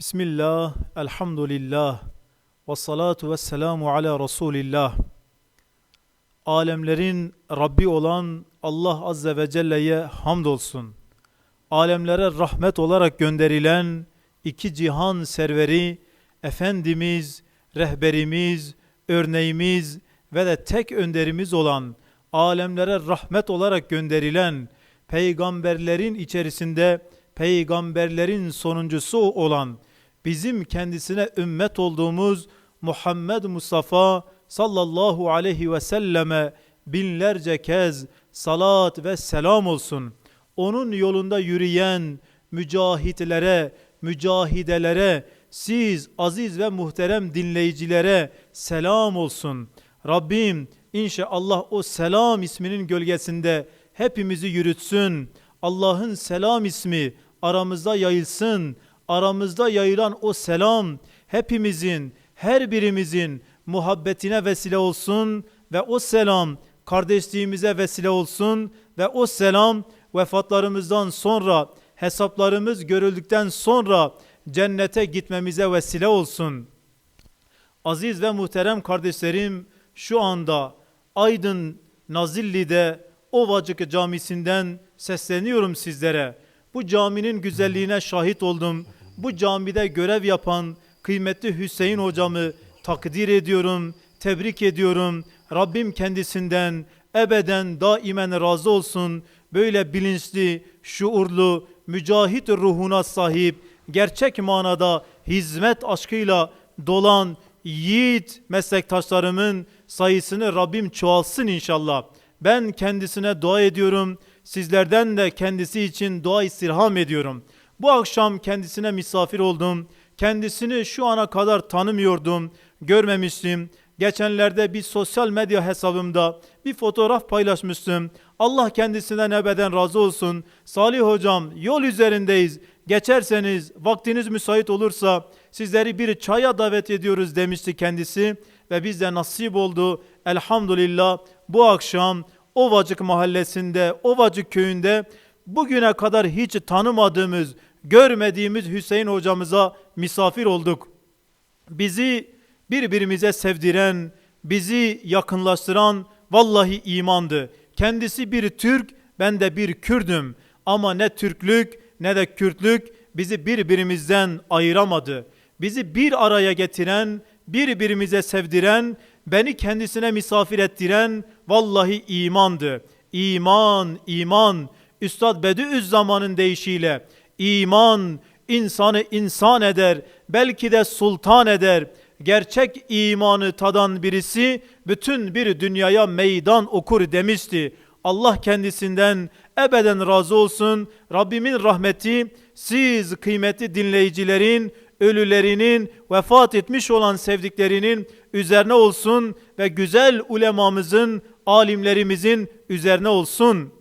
Bismillah, elhamdülillah, ve salatu ve selamu ala Resulillah. Alemlerin Rabbi olan Allah Azze ve Celle'ye hamdolsun. Alemlere rahmet olarak gönderilen iki cihan serveri, Efendimiz, rehberimiz, örneğimiz ve de tek önderimiz olan, alemlere rahmet olarak gönderilen, peygamberlerin içerisinde peygamberlerin sonuncusu olan, bizim kendisine ümmet olduğumuz Muhammed Mustafa sallallahu aleyhi ve selleme binlerce kez salat ve selam olsun. Onun yolunda yürüyen mücahitlere, mücahidelere, siz aziz ve muhterem dinleyicilere selam olsun. Rabbim inşallah o selam isminin gölgesinde hepimizi yürütsün. Allah'ın selam ismi aramızda yayılsın. Aramızda yayılan o selam hepimizin, her birimizin muhabbetine vesile olsun ve o selam kardeşliğimize vesile olsun ve o selam vefatlarımızdan sonra hesaplarımız görüldükten sonra cennete gitmemize vesile olsun. Aziz ve muhterem kardeşlerim şu anda Aydın Nazilli'de Ovacık Camisi'nden sesleniyorum sizlere. Bu caminin güzelliğine şahit oldum. Bu camide görev yapan kıymetli Hüseyin hocamı takdir ediyorum, tebrik ediyorum. Rabbim kendisinden ebeden daimen razı olsun. Böyle bilinçli, şuurlu, mücahit ruhuna sahip, gerçek manada hizmet aşkıyla dolan yiğit meslektaşlarımın sayısını Rabbim çoğalsın inşallah. Ben kendisine dua ediyorum. Sizlerden de kendisi için dua istirham ediyorum. Bu akşam kendisine misafir oldum. Kendisini şu ana kadar tanımıyordum, görmemiştim. Geçenlerde bir sosyal medya hesabımda bir fotoğraf paylaşmıştım. Allah kendisinden ebeden razı olsun. Salih hocam yol üzerindeyiz. Geçerseniz vaktiniz müsait olursa sizleri bir çaya davet ediyoruz demişti kendisi. Ve bizde nasip oldu. Elhamdülillah bu akşam Ovacık mahallesinde, Ovacık köyünde bugüne kadar hiç tanımadığımız, görmediğimiz Hüseyin hocamıza misafir olduk. Bizi birbirimize sevdiren, bizi yakınlaştıran vallahi imandı. Kendisi bir Türk, ben de bir Kürdüm. Ama ne Türklük ne de Kürtlük bizi birbirimizden ayıramadı. Bizi bir araya getiren, birbirimize sevdiren, beni kendisine misafir ettiren vallahi imandı. İman, iman. Üstad Bediüzzaman'ın deyişiyle iman insanı insan eder, belki de sultan eder. Gerçek imanı tadan birisi bütün bir dünyaya meydan okur demişti. Allah kendisinden ebeden razı olsun. Rabbimin rahmeti siz kıymetli dinleyicilerin, ölülerinin, vefat etmiş olan sevdiklerinin üzerine olsun ve güzel ulemamızın, alimlerimizin üzerine olsun.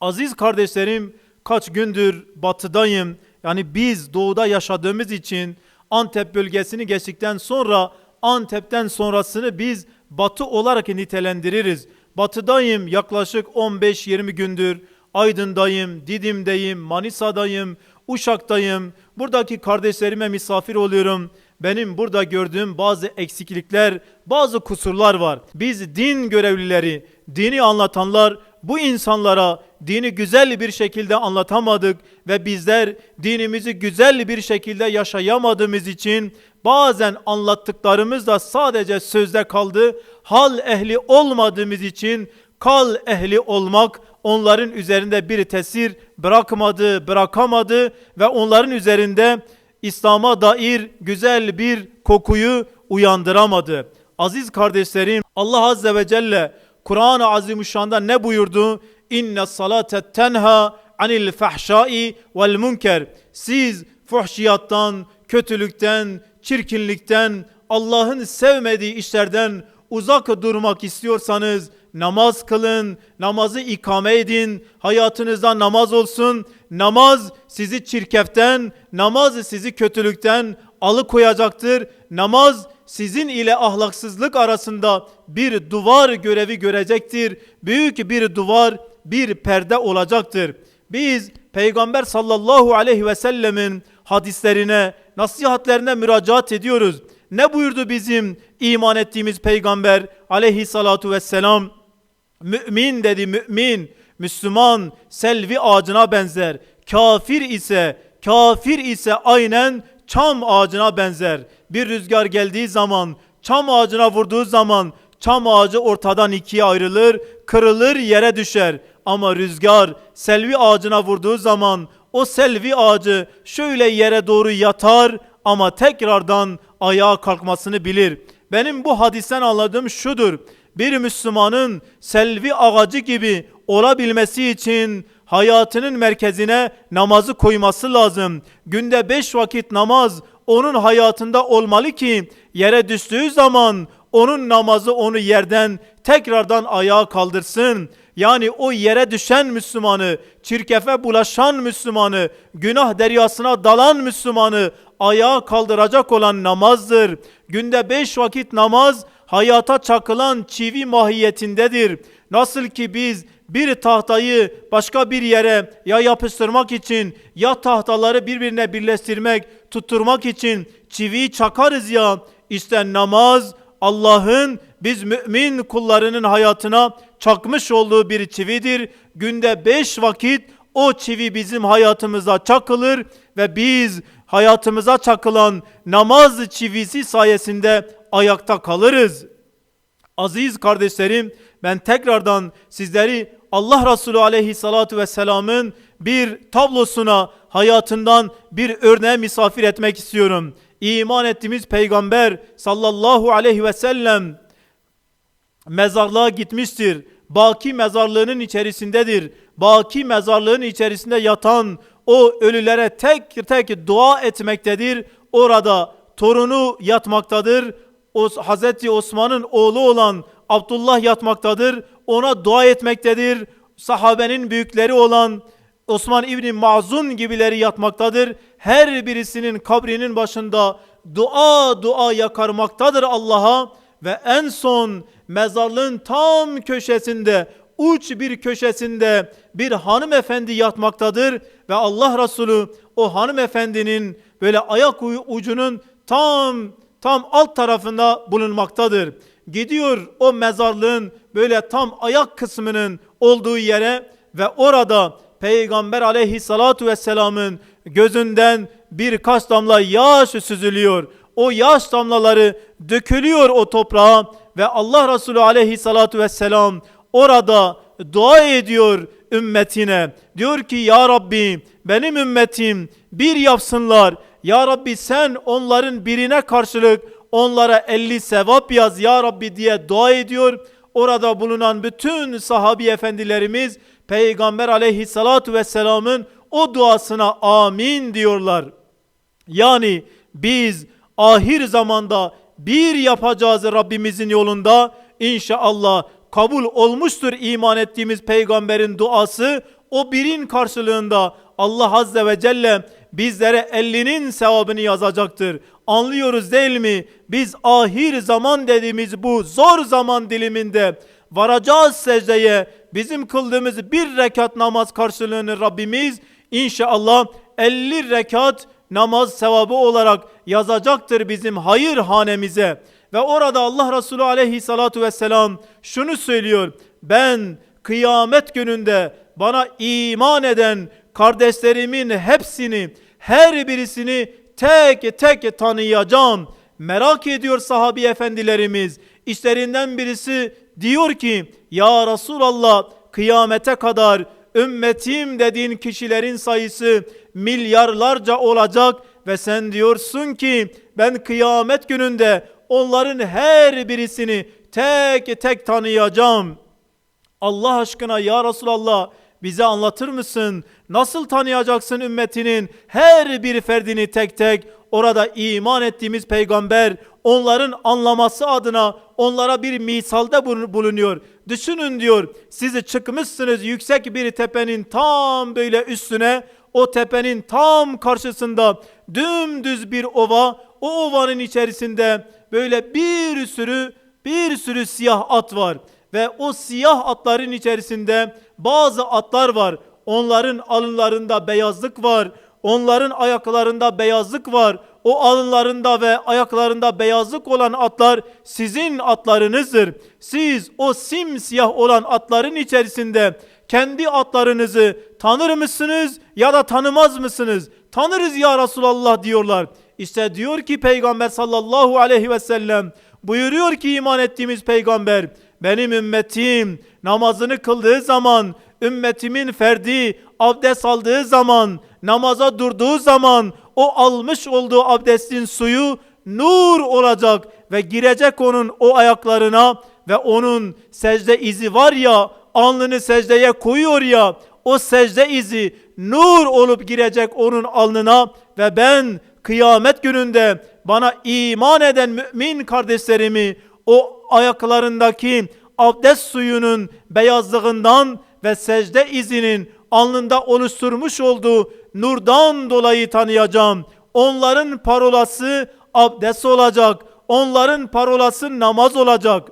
Aziz kardeşlerim, kaç gündür batıdayım. Yani biz doğuda yaşadığımız için Antep bölgesini geçtikten sonra Antep'ten sonrasını biz batı olarak nitelendiririz. Batıdayım yaklaşık 15-20 gündür. Aydın'dayım, Didim'deyim, Manisa'dayım, Uşak'tayım. Buradaki kardeşlerime misafir oluyorum. Benim burada gördüğüm bazı eksiklikler, bazı kusurlar var. Biz din görevlileri, dini anlatanlar bu insanlara dini güzel bir şekilde anlatamadık ve bizler dinimizi güzel bir şekilde yaşayamadığımız için bazen anlattıklarımız da sadece sözde kaldı. Hal ehli olmadığımız için kal ehli olmak onların üzerinde bir tesir bırakmadı, bırakamadı ve onların üzerinde İslam'a dair güzel bir kokuyu uyandıramadı. Aziz kardeşlerim Allah Azze ve Celle Kur'an-ı Azimüşşan'da ne buyurdu? İnne salate tenha anil fahşai vel münker. Siz fuhşiyattan, kötülükten, çirkinlikten, Allah'ın sevmediği işlerden uzak durmak istiyorsanız namaz kılın, namazı ikame edin, hayatınızda namaz olsun. Namaz sizi çirkeften, namaz sizi kötülükten alıkoyacaktır. Namaz sizin ile ahlaksızlık arasında bir duvar görevi görecektir. Büyük bir duvar, bir perde olacaktır. Biz Peygamber sallallahu aleyhi ve sellemin hadislerine, nasihatlerine müracaat ediyoruz. Ne buyurdu bizim iman ettiğimiz peygamber aleyhissalatu vesselam? Mümin dedi mümin, Müslüman selvi ağacına benzer. Kafir ise, kafir ise aynen çam ağacına benzer. Bir rüzgar geldiği zaman, çam ağacına vurduğu zaman çam ağacı ortadan ikiye ayrılır, kırılır, yere düşer. Ama rüzgar selvi ağacına vurduğu zaman o selvi ağacı şöyle yere doğru yatar ama tekrardan ayağa kalkmasını bilir. Benim bu hadisten anladığım şudur. Bir Müslümanın selvi ağacı gibi olabilmesi için hayatının merkezine namazı koyması lazım. Günde beş vakit namaz onun hayatında olmalı ki yere düştüğü zaman onun namazı onu yerden tekrardan ayağa kaldırsın. Yani o yere düşen Müslümanı, çirkefe bulaşan Müslümanı, günah deryasına dalan Müslümanı ayağa kaldıracak olan namazdır. Günde beş vakit namaz hayata çakılan çivi mahiyetindedir. Nasıl ki biz bir tahtayı başka bir yere ya yapıştırmak için ya tahtaları birbirine birleştirmek, tutturmak için çiviyi çakarız ya. İşte namaz Allah'ın biz mümin kullarının hayatına çakmış olduğu bir çividir. Günde beş vakit o çivi bizim hayatımıza çakılır ve biz hayatımıza çakılan namaz çivisi sayesinde ayakta kalırız. Aziz kardeşlerim ben tekrardan sizleri Allah Resulü aleyhissalatu vesselamın bir tablosuna hayatından bir örneğe misafir etmek istiyorum. İman ettiğimiz peygamber sallallahu aleyhi ve sellem mezarlığa gitmiştir. Baki mezarlığının içerisindedir. Baki mezarlığın içerisinde yatan o ölülere tek tek dua etmektedir. Orada torunu yatmaktadır. O Hazreti Osman'ın oğlu olan Abdullah yatmaktadır. Ona dua etmektedir. Sahabenin büyükleri olan Osman İbni Mazun gibileri yatmaktadır. Her birisinin kabrinin başında dua dua yakarmaktadır Allah'a ve en son mezarlığın tam köşesinde uç bir köşesinde bir hanımefendi yatmaktadır ve Allah Resulü o hanımefendinin böyle ayak ucunun tam tam alt tarafında bulunmaktadır. Gidiyor o mezarlığın böyle tam ayak kısmının olduğu yere ve orada Peygamber aleyhissalatu vesselamın gözünden birkaç damla yaş süzülüyor. O yaş damlaları dökülüyor o toprağa ve Allah Resulü aleyhissalatu vesselam orada dua ediyor ümmetine. Diyor ki ya Rabbi benim ümmetim bir yapsınlar. Ya Rabbi sen onların birine karşılık onlara elli sevap yaz ya Rabbi diye dua ediyor. Orada bulunan bütün sahabi efendilerimiz Peygamber aleyhissalatu vesselamın o duasına amin diyorlar. Yani biz ahir zamanda bir yapacağız Rabbimizin yolunda inşallah kabul olmuştur iman ettiğimiz peygamberin duası. O birin karşılığında Allah Azze ve Celle bizlere ellinin sevabını yazacaktır. Anlıyoruz değil mi? Biz ahir zaman dediğimiz bu zor zaman diliminde varacağız secdeye. Bizim kıldığımız bir rekat namaz karşılığını Rabbimiz inşallah 50 rekat namaz sevabı olarak yazacaktır bizim hayır hanemize. Ve orada Allah Resulü aleyhissalatu vesselam şunu söylüyor. Ben kıyamet gününde bana iman eden kardeşlerimin hepsini, her birisini tek tek tanıyacağım. Merak ediyor sahabi efendilerimiz. İşlerinden birisi diyor ki ya Resulallah kıyamete kadar ümmetim dediğin kişilerin sayısı milyarlarca olacak ve sen diyorsun ki ben kıyamet gününde onların her birisini tek tek tanıyacağım. Allah aşkına ya Resulallah bize anlatır mısın? Nasıl tanıyacaksın ümmetinin her bir ferdini tek tek? Orada iman ettiğimiz peygamber onların anlaması adına onlara bir misalde bulunuyor. Düşünün diyor sizi çıkmışsınız yüksek bir tepenin tam böyle üstüne o tepenin tam karşısında dümdüz bir ova o ovanın içerisinde böyle bir sürü bir sürü siyah at var ve o siyah atların içerisinde bazı atlar var. Onların alınlarında beyazlık var. Onların ayaklarında beyazlık var. O alınlarında ve ayaklarında beyazlık olan atlar sizin atlarınızdır. Siz o simsiyah olan atların içerisinde kendi atlarınızı tanır mısınız ya da tanımaz mısınız? Tanırız ya Resulallah diyorlar. İşte diyor ki Peygamber sallallahu aleyhi ve sellem buyuruyor ki iman ettiğimiz peygamber benim ümmetim namazını kıldığı zaman ümmetimin ferdi abdest aldığı zaman namaza durduğu zaman o almış olduğu abdestin suyu nur olacak ve girecek onun o ayaklarına ve onun secde izi var ya alnını secdeye koyuyor ya o secde izi nur olup girecek onun alnına ve ben kıyamet gününde bana iman eden mümin kardeşlerimi o ayaklarındaki abdest suyunun beyazlığından ve secde izinin alnında oluşturmuş olduğu nurdan dolayı tanıyacağım. Onların parolası abdest olacak. Onların parolası namaz olacak.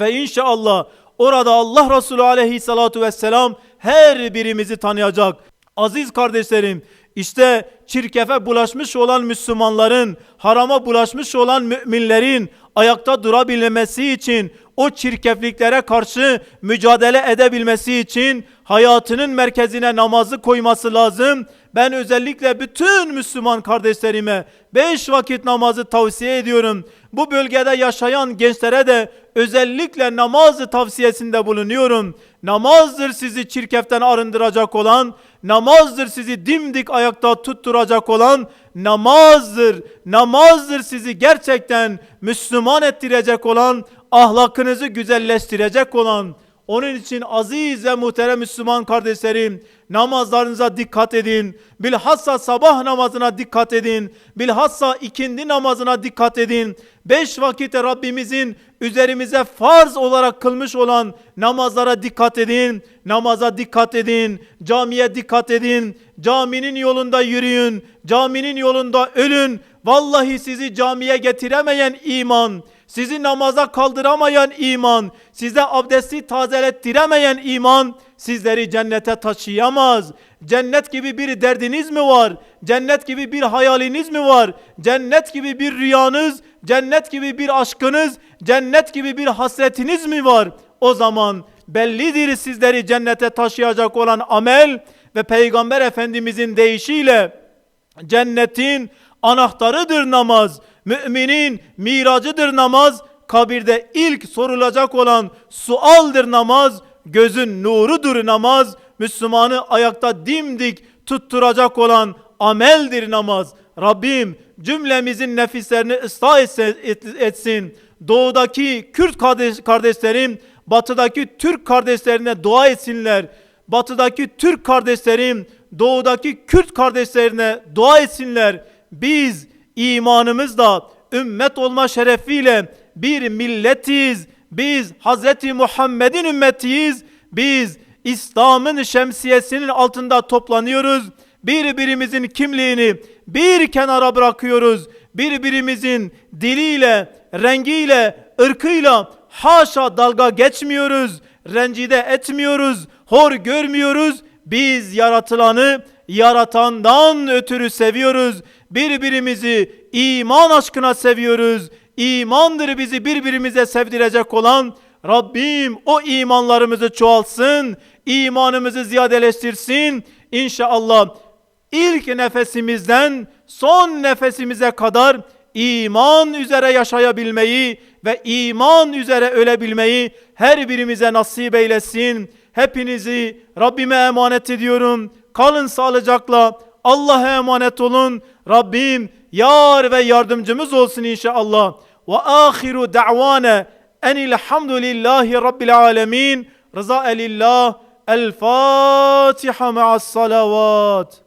Ve inşallah orada Allah Resulü aleyhissalatu vesselam her birimizi tanıyacak. Aziz kardeşlerim işte çirkefe bulaşmış olan Müslümanların, harama bulaşmış olan müminlerin ayakta durabilmesi için, o çirkefliklere karşı mücadele edebilmesi için hayatının merkezine namazı koyması lazım. Ben özellikle bütün Müslüman kardeşlerime beş vakit namazı tavsiye ediyorum. Bu bölgede yaşayan gençlere de özellikle namazı tavsiyesinde bulunuyorum. Namazdır sizi çirkeften arındıracak olan, namazdır sizi dimdik ayakta tutturacak olan, namazdır, namazdır sizi gerçekten Müslüman ettirecek olan, ahlakınızı güzelleştirecek olan, onun için aziz ve muhterem Müslüman kardeşlerim namazlarınıza dikkat edin. Bilhassa sabah namazına dikkat edin. Bilhassa ikindi namazına dikkat edin. Beş vakitte Rabbimizin üzerimize farz olarak kılmış olan namazlara dikkat edin. Namaza dikkat edin. Camiye dikkat edin. Caminin yolunda yürüyün. Caminin yolunda ölün. Vallahi sizi camiye getiremeyen iman, sizi namaza kaldıramayan iman, size abdesti tazelettiremeyen iman sizleri cennete taşıyamaz. Cennet gibi bir derdiniz mi var? Cennet gibi bir hayaliniz mi var? Cennet gibi bir rüyanız, cennet gibi bir aşkınız, cennet gibi bir hasretiniz mi var? O zaman bellidir sizleri cennete taşıyacak olan amel ve Peygamber Efendimizin deyişiyle cennetin anahtarıdır namaz. Müminin miracıdır namaz. Kabirde ilk sorulacak olan sualdır namaz. Gözün nurudur namaz. Müslümanı ayakta dimdik tutturacak olan ameldir namaz. Rabbim cümlemizin nefislerini ıslah etsin. Doğudaki Kürt kardeş, kardeşlerim, batıdaki Türk kardeşlerine dua etsinler. Batıdaki Türk kardeşlerim, doğudaki Kürt kardeşlerine dua etsinler. Biz imanımızla ümmet olma şerefiyle bir milletiz. Biz Hazreti Muhammed'in ümmetiyiz. Biz İslam'ın şemsiyesinin altında toplanıyoruz. Birbirimizin kimliğini bir kenara bırakıyoruz. Birbirimizin diliyle, rengiyle, ırkıyla haşa dalga geçmiyoruz. Rencide etmiyoruz. Hor görmüyoruz. Biz yaratılanı yaratandan ötürü seviyoruz. Birbirimizi iman aşkına seviyoruz. İmandır bizi birbirimize sevdirecek olan Rabbim o imanlarımızı çoğalsın, imanımızı ziyadeleştirsin. İnşallah ilk nefesimizden son nefesimize kadar iman üzere yaşayabilmeyi ve iman üzere ölebilmeyi her birimize nasip eylesin. Hepinizi Rabbime emanet ediyorum. Kalın sağlıcakla. Allah'a emanet olun. Rabbim yar ve yardımcımız olsun inşallah. Ve ahiru da'vana enilhamdülillahi rabbil alemin. Rıza elillah. El Fatiha ma'as salavat.